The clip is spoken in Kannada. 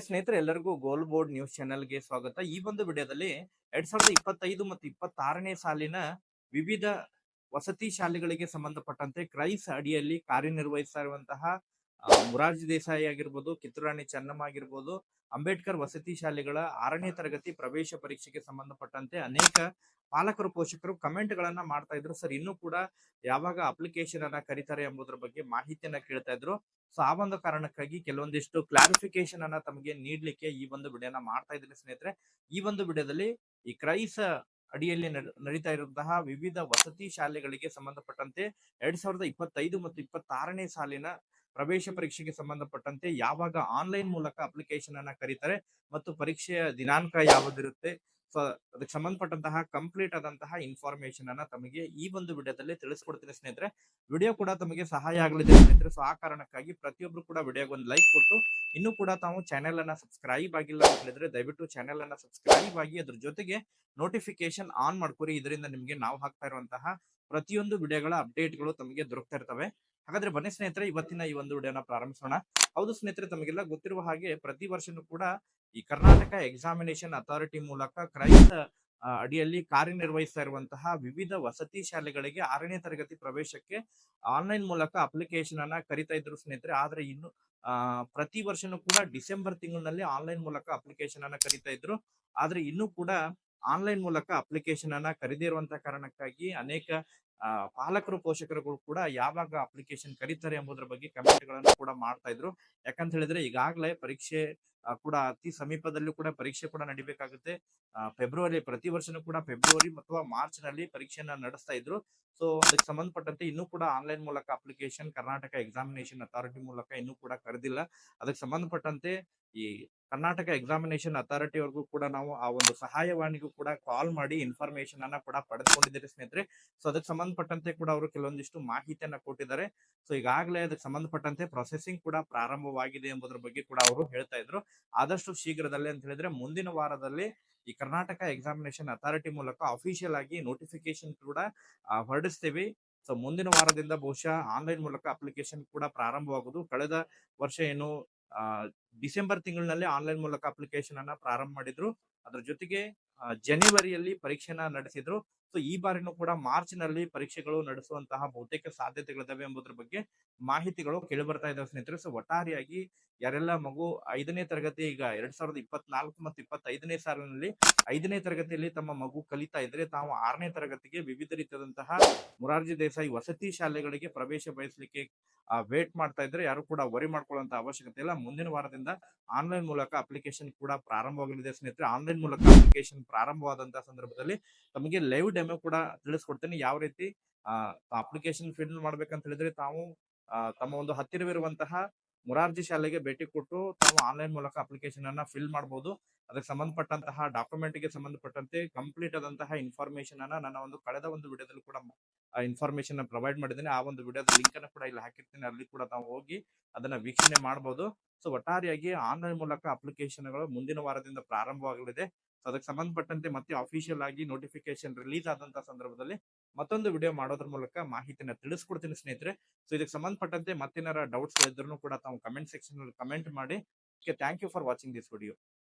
ಸ್ನೇಹಿತರೆ ಎಲ್ಲರಿಗೂ ಗೋಲ್ ಬೋರ್ಡ್ ನ್ಯೂಸ್ ಚಾನೆಲ್ಗೆ ಸ್ವಾಗತ. ಈ ಒಂದು ವಿಡಿಯೋದಲ್ಲಿ ಎರಡ್ ಸಾವಿರದ ಇಪ್ಪತ್ತೈದು ಮತ್ತು ಇಪ್ಪತ್ತಾರನೇ ಸಾಲಿನ ವಿವಿಧ ವಸತಿ ಶಾಲೆಗಳಿಗೆ ಸಂಬಂಧಪಟ್ಟಂತೆ ಕ್ರೈಸ್ ಅಡಿಯಲ್ಲಿ ಆ, ಮೊರಾರ್ಜಿ ದೇಸಾಯಿ ಆಗಿರ್ಬೋದು, ಕಿತ್ತೂರಾಣಿ ಚೆನ್ನಮ್ಮ ಆಗಿರ್ಬೋದು, ಅಂಬೇಡ್ಕರ್ ವಸತಿ ಶಾಲೆಗಳ ಆರನೇ ತರಗತಿ ಪ್ರವೇಶ ಪರೀಕ್ಷೆಗೆ ಸಂಬಂಧಪಟ್ಟಂತೆ ಅನೇಕ ಪಾಲಕರು, ಪೋಷಕರು ಕಮೆಂಟ್ ಗಳನ್ನ ಮಾಡ್ತಾ ಇದ್ರು. ಸರ್, ಇನ್ನೂ ಕೂಡ ಯಾವಾಗ ಅಪ್ಲಿಕೇಶನ್ ಅನ್ನ ಕರೀತಾರೆ ಎಂಬುದರ ಬಗ್ಗೆ ಮಾಹಿತಿಯನ್ನ ಕೇಳ್ತಾ ಇದ್ರು. ಸೊ, ಆ ಒಂದು ಕಾರಣಕ್ಕಾಗಿ ಕೆಲವೊಂದಿಷ್ಟು ಕ್ಲಾರಿಫಿಕೇಶನ್ ಅನ್ನ ತಮಗೆ ನೀಡ್ಲಿಕ್ಕೆ ಈ ಒಂದು ವಿಡಿಯೋನ ಮಾಡ್ತಾ ಇದ್ದೀನಿ ಸ್ನೇಹಿತರೆ. ಈ ಒಂದು ವಿಡಿಯೋದಲ್ಲಿ ಈ ಕ್ರೈಸ ಅಡಿಯಲ್ಲಿ ನಡ್- ನಡೀತಾ ಇರುವಂತಹ ವಿವಿಧ ವಸತಿ ಶಾಲೆಗಳಿಗೆ ಸಂಬಂಧಪಟ್ಟಂತೆ ಎರಡ್ ಸಾವಿರದ ಇಪ್ಪತ್ತೈದು ಮತ್ತು ಇಪ್ಪತ್ತಾರನೇ ಸಾಲಿನ ಪ್ರವೇಶ ಪರೀಕ್ಷೆಗೆ ಸಂಬಂಧಪಟ್ಟಂತೆ ಯಾವಾಗ ಆನ್ಲೈನ್ ಮೂಲಕ ಅಪ್ಲಿಕೇಶನ್ ಅನ್ನ ಕರೀತಾರೆ ಮತ್ತು ಪರೀಕ್ಷೆಯ ದಿನಾಂಕ ಯಾವ್ದಿರುತ್ತೆ. ಸೊ, ಅದಕ್ಕೆ ಸಂಬಂಧಪಟ್ಟಂತಹ ಕಂಪ್ಲೀಟ್ ಆದಂತಹ ಇನ್ಫಾರ್ಮೇಶನ್ ಅನ್ನ ತಮಗೆ ಈ ಒಂದು ವಿಡಿಯೋದಲ್ಲಿ ತಿಳಿಸ್ಕೊಡ್ತೀನಿ ಸ್ನೇಹಿತರೆ. ವಿಡಿಯೋ ಕೂಡ ತಮಗೆ ಸಹಾಯ ಆಗಲಿದೆ ಸ್ನೇಹಿತರೆ. ಸೊ, ಆ ಕಾರಣಕ್ಕಾಗಿ ಪ್ರತಿಯೊಬ್ರು ಕೂಡ ವಿಡಿಯೋಗೆ ಒಂದು ಲೈಕ್ ಕೊಟ್ಟು, ಇನ್ನೂ ಕೂಡ ತಾವು ಚಾನೆಲ್ ಅನ್ನ ಸಬ್ಸ್ಕ್ರೈಬ್ ಆಗಿಲ್ಲ ಅಂತ ಹೇಳಿದ್ರೆ ದಯವಿಟ್ಟು ಚಾನೆಲ್ ಅನ್ನ ಸಬ್ಸ್ಕ್ರೈಬ್ ಆಗಿ ಅದ್ರ ಜೊತೆಗೆ ನೋಟಿಫಿಕೇಶನ್ ಆನ್ ಮಾಡ್ಕೊರಿ. ಇದರಿಂದ ನಿಮಗೆ ನಾವು ಹಾಕ್ತಾ ಇರುವಂತಹ ಪ್ರತಿಯೊಂದು ವಿಡಿಯೋಗಳ ಅಪ್ಡೇಟ್ಗಳು ತಮಗೆ ದೊರಕ್ತಾ ಇರ್ತವೆ. ಹಾಗಾದ್ರೆ ಬನ್ನಿ ಸ್ನೇಹಿತರೆ, ಇವತ್ತಿನ ಈ ಒಂದು ವಿಡಿಯೋನ ಪ್ರಾರಂಭಿಸೋಣ. ಹೌದು ಸ್ನೇಹಿತರೆ, ತಮಗೆಲ್ಲ ಗೊತ್ತಿರುವ ಹಾಗೆ ಪ್ರತಿ ವರ್ಷನೂ ಕೂಡ ಈ ಕರ್ನಾಟಕ ಎಕ್ಸಾಮಿನೇಷನ್ ಅಥಾರಿಟಿ ಮೂಲಕ ಕ್ರೈಸ್ ಅಡಿಯಲ್ಲಿ ಕಾರ್ಯನಿರ್ವಹಿಸ್ತಾ ಇರುವಂತಹ ವಿವಿಧ ವಸತಿ ಶಾಲೆಗಳಿಗೆ ಆರನೇ ತರಗತಿ ಪ್ರವೇಶಕ್ಕೆ ಆನ್ಲೈನ್ ಮೂಲಕ ಅಪ್ಲಿಕೇಶನ್ ಅನ್ನ ಕರಿತಾ ಇದ್ರು ಸ್ನೇಹಿತರೆ. ಆದ್ರೆ ಇನ್ನು ಪ್ರತಿ ವರ್ಷನೂ ಕೂಡ ಡಿಸೆಂಬರ್ ತಿಂಗಳಿನಲ್ಲಿ ಆನ್ಲೈನ್ ಮೂಲಕ ಅಪ್ಲಿಕೇಶನ್ ಅನ್ನ ಕರಿತಾ ಇದ್ರು. ಆದ್ರೆ ಇನ್ನೂ ಕೂಡ ಆನ್ಲೈನ್ ಮೂಲಕ ಅಪ್ಲಿಕೇಶನ್ ಅನ್ನ ಕರೀದೇ ಇರುವಂತಹ ಕಾರಣಕ್ಕಾಗಿ ಅನೇಕ ಪಾಲಕರು, ಪೋಷಕರುಗಳು ಕೂಡ ಯಾವಾಗ ಅಪ್ಲಿಕೇಶನ್ ಕರೀತಾರೆ ಎಂಬುದರ ಬಗ್ಗೆ ಕಮೆಂಟ್ಗಳನ್ನು ಕೂಡ ಮಾಡ್ತಾ ಇದ್ರು. ಯಾಕಂತ ಹೇಳಿದ್ರೆ ಈಗಾಗಲೇ ಪರೀಕ್ಷೆ ಕೂಡ ಅತಿ ಸಮೀಪದಲ್ಲೂ ಕೂಡ ಪರೀಕ್ಷೆ ಕೂಡ ನಡಿಬೇಕಾಗುತ್ತೆ. ಫೆಬ್ರವರಿ ಪ್ರತಿ ವರ್ಷನೂ ಕೂಡ ಫೆಬ್ರವರಿ ಅಥವಾ ಮಾರ್ಚ್ನಲ್ಲಿ ಪರೀಕ್ಷೆಯನ್ನ ನಡೆಸ್ತಾ ಇದ್ರು. ಸೊ ಅದಕ್ಕೆ ಸಂಬಂಧಪಟ್ಟಂತೆ ಇನ್ನೂ ಕೂಡ ಆನ್ಲೈನ್ ಮೂಲಕ ಅಪ್ಲಿಕೇಶನ್ ಕರ್ನಾಟಕ ಎಕ್ಸಾಮಿನೇಷನ್ ಅಥಾರಿಟಿ ಮೂಲಕ ಇನ್ನೂ ಕೂಡ ಕರೆದಿಲ್ಲ. ಅದಕ್ಕೆ ಸಂಬಂಧಪಟ್ಟಂತೆ ಈ ಕರ್ನಾಟಕ ಎಕ್ಸಾಮಿನೇಷನ್ ಅಥಾರಿಟಿ ಅವ್ರಿಗೂ ಕೂಡ ನಾವು ಆ ಒಂದು ಸಹಾಯವಾಣಿಗೂ ಕೂಡ ಕಾಲ್ ಮಾಡಿ ಇನ್ಫಾರ್ಮೇಶನ್ ಅನ್ನ ಕೂಡ ಪಡೆದುಕೊಂಡಿದ್ದೀರಿ ಸ್ನೇಹಿತರೆ. ಸೊ ಅದಕ್ಕೆ ಸಂಬಂಧಪಟ್ಟಂತೆ ಕೂಡ ಅವರು ಕೆಲವೊಂದಿಷ್ಟು ಮಾಹಿತಿಯನ್ನ ಕೊಟ್ಟಿದ್ದಾರೆ. ಸೊ ಈಗಾಗಲೇ ಅದಕ್ಕೆ ಸಂಬಂಧಪಟ್ಟಂತೆ ಪ್ರೊಸೆಸಿಂಗ್ ಕೂಡ ಪ್ರಾರಂಭವಾಗಿದೆ ಎಂಬುದರ ಬಗ್ಗೆ ಕೂಡ ಅವರು ಹೇಳ್ತಾ ಇದ್ರು. ಆದಷ್ಟು ಶೀಘ್ರದಲ್ಲೇ ಅಂತ ಹೇಳಿದ್ರೆ ಮುಂದಿನ ವಾರದಲ್ಲಿ ಈ ಕರ್ನಾಟಕ ಎಕ್ಸಾಮಿನೇಷನ್ ಅಥಾರಿಟಿ ಮೂಲಕ ಅಫಿಷಿಯಲ್ ಆಗಿ ನೋಟಿಫಿಕೇಶನ್ ಕೂಡ ಹೊರಡಿಸ್ತೀವಿ. ಸೊ ಮುಂದಿನ ವಾರದಿಂದ ಬಹುಶಃ ಆನ್ಲೈನ್ ಮೂಲಕ ಅಪ್ಲಿಕೇಶನ್ ಕೂಡ ಪ್ರಾರಂಭವಾಗುವುದು. ಕಳೆದ ವರ್ಷ ಏನು ಡಿಸೆಂಬರ್ ತಿಂಗಳಿನಲ್ಲಿ ಆನ್ಲೈನ್ ಮೂಲಕ ಅಪ್ಲಿಕೇಶನ್ ಅನ್ನ ಪ್ರಾರಂಭ ಮಾಡಿದ್ರು. ಅದ್ರ ಜೊತೆಗೆ ಜನವರಿಯಲ್ಲಿ ಪರೀಕ್ಷೆನ ನಡೆಸಿದ್ರು. ಸೊ ಈ ಬಾರಿನೂ ಕೂಡ ಮಾರ್ಚ್ನಲ್ಲಿ ಪರೀಕ್ಷೆಗಳು ನಡೆಸುವಂತಹ ಬಹುತೇಕ ಸಾಧ್ಯತೆಗಳಿದಾವೆ ಎಂಬುದರ ಬಗ್ಗೆ ಮಾಹಿತಿಗಳು ಕೇಳಿ ಬರ್ತಾ ಇದಾವೆ ಸ್ನೇಹಿತರೆ. ಸೊ ಒಟ್ಟಾರೆಯಾಗಿ ಯಾರೆಲ್ಲ ಮಗು ಐದನೇ ತರಗತಿ, ಈಗ ಎರಡ್ ಸಾವಿರದ ಇಪ್ಪತ್ನಾಲ್ಕು ಮತ್ತು ಇಪ್ಪತ್ತೈದನೇ ಸಾಲಿನಲ್ಲಿ ಐದನೇ ತರಗತಿಯಲ್ಲಿ ತಮ್ಮ ಮಗು ಕಲಿತಾ ಇದ್ರೆ ತಾವು ಆರನೇ ತರಗತಿಗೆ ವಿವಿಧ ರೀತಿಯಾದಂತಹ ಮುರಾರ್ಜಿ ದೇಸಾಯಿ ವಸತಿ ಶಾಲೆಗಳಿಗೆ ಪ್ರವೇಶ ಬಯಸಲಿಕ್ಕೆ ವೇಟ್ ಮಾಡ್ತಾ ಇದ್ರೆ ಯಾರು ಕೂಡ ವರಿ ಮಾಡ್ಕೊಳ್ಳುವಂತಹ ಅವಶ್ಯಕತೆ ಇಲ್ಲ. ಮುಂದಿನ ವಾರದಿಂದ ಆನ್ಲೈನ್ ಮೂಲಕ ಅಪ್ಲಿಕೇಶನ್ ಕೂಡ ಪ್ರಾರಂಭವಾಗಲಿದೆ ಸ್ನೇಹಿತರೆ. ಆನ್ಲೈನ್ ಮೂಲಕ ಅಪ್ಲಿಕೇಶನ್ ಪ್ರಾರಂಭವಾದಂತಹ ಸಂದರ್ಭದಲ್ಲಿ ತಮಗೆ ಲೈವ್ ಡೆಮೋ ಕೂಡ ತಿಳಿಸ್ಕೊಡ್ತೇನೆ. ಯಾವ ರೀತಿ ಅಪ್ಲಿಕೇಶನ್ ಫಿಲ್ ಮಾಡ್ಬೇಕಂತ ಹೇಳಿದ್ರೆ ತಾವು ಆ, ತಮ್ಮ ಒಂದು ಹತ್ತಿರವಿರುವಂತಹ ಮುರಾರ್ಜಿ ಶಾಲೆಗೆ ಭೇಟಿ ಕೊಟ್ಟು ತಾವು ಆನ್ಲೈನ್ ಮೂಲಕ ಅಪ್ಲಿಕೇಶನ್ ಅನ್ನ ಫಿಲ್ ಮಾಡಬಹುದು ಅದಕ್ಕೆ ಸಂಬಂಧಪಟ್ಟಂತಹ ಡಾಕ್ಯುಮೆಂಟ್ಗೆ ಸಂಬಂಧಪಟ್ಟಂತೆ ಕಂಪ್ಲೀಟ್ ಆದಂತಹ ಇನ್ಫಾರ್ಮೇಶನ್ ಅನ್ನ ನನ್ನ ಒಂದು ಕಳೆದ ಒಂದು ವಿಡಿಯೋದಲ್ಲಿ ಕೂಡ ಇನ್ಫಾರ್ಮೇಶನ್ ಪ್ರೊವೈಡ್ ಮಾಡಿದ್ದೇನೆ. ಆ ಒಂದು ವಿಡಿಯೋದ ಲಿಂಕ್ ಅನ್ನು ಕೂಡ ಇಲ್ಲಿ ಹಾಕಿರ್ತೀನಿ. ಅಲ್ಲಿ ಕೂಡ ತಾವು ಹೋಗಿ ಅದನ್ನ ವೀಕ್ಷಣೆ ಮಾಡಬಹುದು ಸೊ ಒಟ್ಟಾರೆಯಾಗಿ ಆನ್ಲೈನ್ ಮೂಲಕ ಅಪ್ಲಿಕೇಶನ್ಗಳು ಮುಂದಿನ ವಾರದಿಂದ ಪ್ರಾರಂಭವಾಗಲಿದೆ. ಸೊ ಅದಕ್ಕೆ ಸಂಬಂಧಪಟ್ಟಂತೆ ಮತ್ತೆ ಅಫಿಷಿಯಲ್ ಆಗಿ ನೋಟಿಫಿಕೇಶನ್ ರಿಲೀಸ್ ಆದಂತಹ ಸಂದರ್ಭದಲ್ಲಿ ಮತ್ತೊಂದು ವಿಡಿಯೋ ಮಾಡೋದ್ರ ಮೂಲಕ ಮಾಹಿತಿನ ತಿಳಿಸ್ಕೊಡ್ತೀನಿ ಸ್ನೇಹಿತರೆ. ಸೊ ಇದಕ್ಕೆ ಸಂಬಂಧಪಟ್ಟಂತೆ ಮತ್ತೇನಾರ ಡೌಟ್ಸ್ ಇದ್ರೂ ಕೂಡ ತಾವು ಕಮೆಂಟ್ ಸೆಕ್ಷನ್ ಅಲ್ಲಿ ಕಮೆಂಟ್ ಮಾಡಿ. Thank you for watching this video